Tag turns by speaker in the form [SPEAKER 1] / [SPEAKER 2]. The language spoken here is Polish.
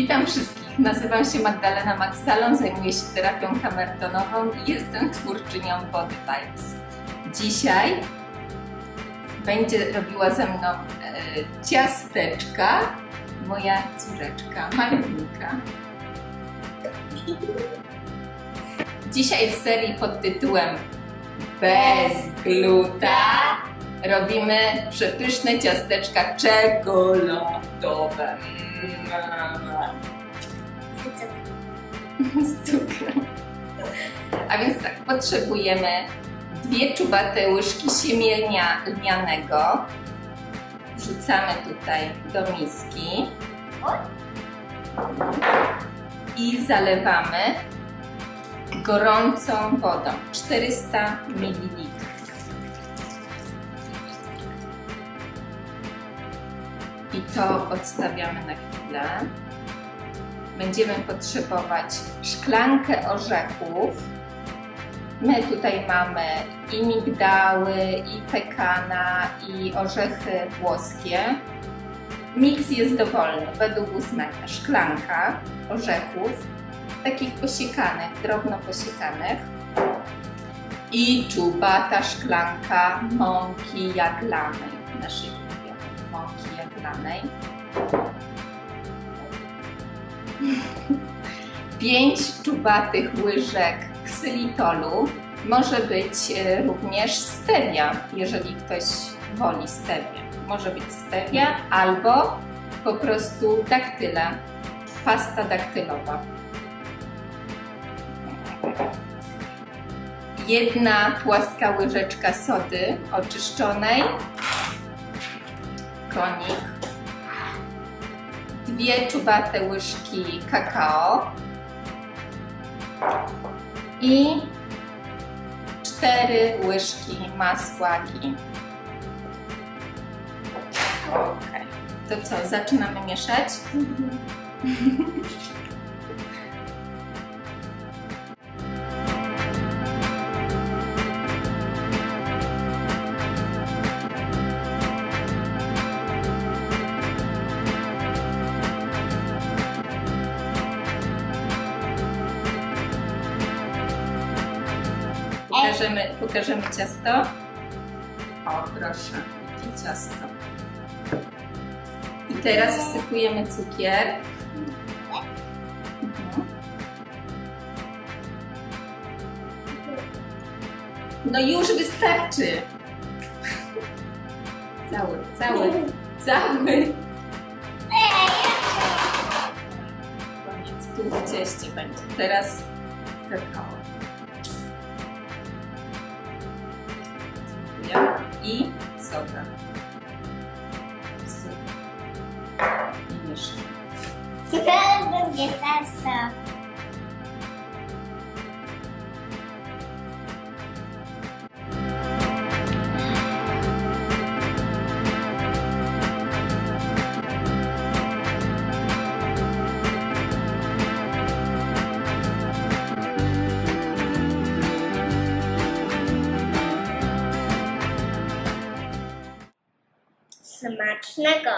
[SPEAKER 1] Witam wszystkich. Nazywam się Magdalena Maxalon, zajmuję się terapią kamertonową i jestem twórczynią Body Vibes. Dzisiaj będzie robiła ze mną e, ciasteczka moja córeczka Malwinka. Dzisiaj w serii pod tytułem Bez gluta robimy przepyszne ciasteczka czekoladowe. Z cukrem. A więc tak, potrzebujemy dwie czubate łyżki siemielnia lnianego. Wrzucamy tutaj do miski. I zalewamy gorącą wodą 400 ml. I to odstawiamy na chwilę. Będziemy potrzebować szklankę orzechów. My tutaj mamy i migdały, i pekana, i orzechy włoskie. Miks jest dowolny, według uznania. Szklanka orzechów, takich posiekanych, drobno posiekanych. I czubata szklanka mąki jaglanej, naszej jaglanej. Pięć czubatych łyżek ksylitolu. Może być e, również stevia, jeżeli ktoś woli stevię. Może być stevia albo po prostu daktyla, pasta daktylowa. Jedna płaska łyżeczka sody oczyszczonej, konik, dwie czubate łyżki kakao i cztery łyżki masła ghee. Ok, to co, zaczynamy mieszać? Pokażemy, pokażemy ciasto. O, proszę, jakie ciasto. I teraz wsypujemy cukier. No już wystarczy. Cały, cały, cały. Koniec, tu w będzie. Teraz kakao. I soda. I mieszam.
[SPEAKER 2] Teraz będzie ciasto. Smacznego!